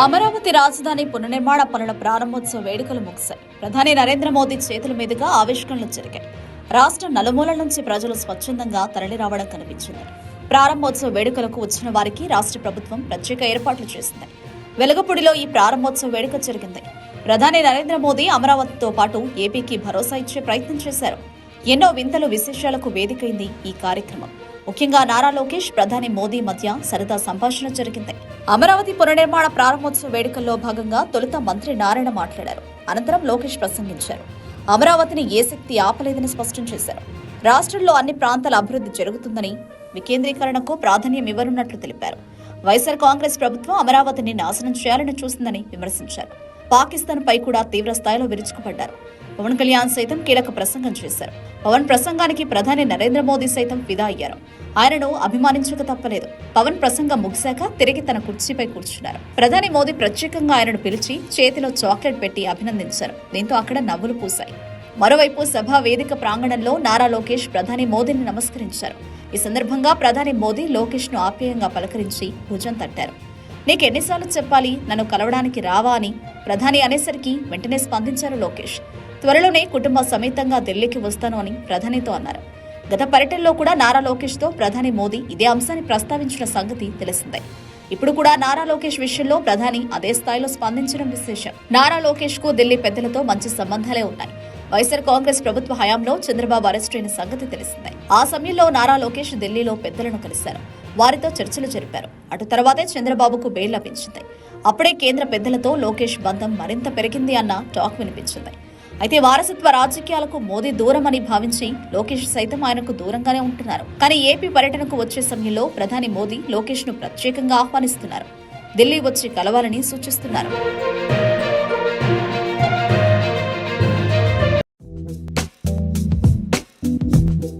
అమరావతి రాజధాని పునర్నిర్మాణ పనుల ప్రారంభోత్సవ వేడుకలు ముగిశాయి. ప్రధాని నరేంద్ర మోదీ చేతుల మీదుగా ఆవిష్కరణలు జరిగాయి. రాష్ట్ర నలుమూలల నుంచి ప్రజలు స్వచ్ఛందంగా తరలిరావడం కనిపించింది. ప్రారంభోత్సవ వేడుకలకు వచ్చిన వారికి రాష్ట్ర ప్రభుత్వం ప్రత్యేక ఏర్పాట్లు చేసింది. వెలగపూడిలో ఈ ప్రారంభోత్సవ వేడుక జరిగింది. ప్రధాని నరేంద్ర మోదీ అమరావతితో పాటు ఏపీకి భరోసా ఇచ్చే ప్రయత్నం చేశారు. ఎన్నో వింతలు విశేషాలకు వేదికైంది ఈ కార్యక్రమం. ముఖ్యంగా నారా లోకేష్ ప్రధాని మోదీ మధ్య సరదా సంభాషణ జరిగింది. అమరావతి పునర్నిర్మాణ ప్రారంభోత్సవ వేడుకల్లో భాగంగా తొలుత మంత్రి నారాయణ మాట్లాడారు. అనంతరం లోకేష్ ప్రసంగించారు. అమరావతిని ఏ శక్తి ఆపలేదని స్పష్టం చేశారు. రాష్ట్రంలో అన్ని ప్రాంతాల అభివృద్ధి జరుగుతుందని వికేంద్రీకరణకు ప్రాధాన్యం ఇవ్వనున్నట్లు తెలిపారు. వైఎస్ఆర్ కాంగ్రెస్ ప్రభుత్వం అమరావతిని నాశనం చేయాలని చూస్తుందని విమర్శించారు. పాకిస్తాన్ పై కూడా తీవ్ర స్థాయిలో విరుచుకుపడ్డారు. పవన్ కళ్యాణ్ సైతం కీలక ప్రసంగం చేశారు. పవన్ ప్రసంగానికి ప్రధాని నరేంద్ర మోదీ సైతం ఫిదా అయ్యారు. ఆయనను అభిమానించక తప్పలేదు. పవన్ ప్రసంగం ముగిశాక తిరిగి తన కుర్చీపై కూర్చున్నారు. ప్రధాని మోదీ ప్రత్యేకంగా ఆయనను పిలిచి చేతిలో చాక్లెట్ పెట్టి అభినందించారు. దీంతో అక్కడ నవ్వులు పూశాయి. మరోవైపు సభా వేదిక ప్రాంగణంలో నారా లోకేష్ ప్రధాని మోదీని నమస్కరించారు. ఈ సందర్భంగా ప్రధాని మోదీ లోకేష్ను ఆప్యాయంగా పలకరించి భుజం తట్టారు. నీకు ఎన్నిసార్లు చెప్పాలి నన్ను కలవడానికి రావా అని. ప్రధాని అనేసరికి వెంటనే స్పందించారు లోకేష్. త్వరలోనే కుటుంబ సమేతంగా ఢిల్లీకి వస్తాను అని ప్రధానితో అన్నారు. గత పర్యటనలో కూడా నారా లోకేష్తో ప్రధాని మోదీ ఇదే అంశాన్ని ప్రస్తావించిన సంగతి తెలిసిందే. ఇప్పుడు కూడా నారా లోకేష్ విషయంలో ప్రధాని అదే స్థాయిలో స్పందించడం విశేషం. నారా లోకేష్కు ఢిల్లీ పెద్దలతో మంచి సంబంధాలే ఉన్నాయి. వైఎస్ఆర్ కాంగ్రెస్ ప్రభుత్వ హయాంలో చంద్రబాబు అరెస్టు అయిన సంగతి తెలిసిందే. ఆ సమయంలో నారా లోకేష్ ఢిల్లీలో పెద్దలను కలిశారు. వారితో చర్చలు జరిపారు. అటు తర్వాతే చంద్రబాబుకు బెయిల్ లభించింది. అప్పుడే కేంద్ర పెద్దలతో లోకేష్ బంధం మరింత పెరిగింది అన్న టాక్ వినిపించింది. అయితే వారసత్వ రాజకీయాలకు మోదీ దూరం అని భావించి లోకేష్ సైతం ఆయనకు దూరంగానే ఉంటున్నారు. కానీ ఏపీ పర్యటనకు వచ్చే సమయంలో ప్రధాని మోదీ లోకేష్ను ప్రత్యేకంగా ఆహ్వానిస్తున్నారు. ఢిల్లీ వచ్చి కలవాలని సూచిస్తున్నారు.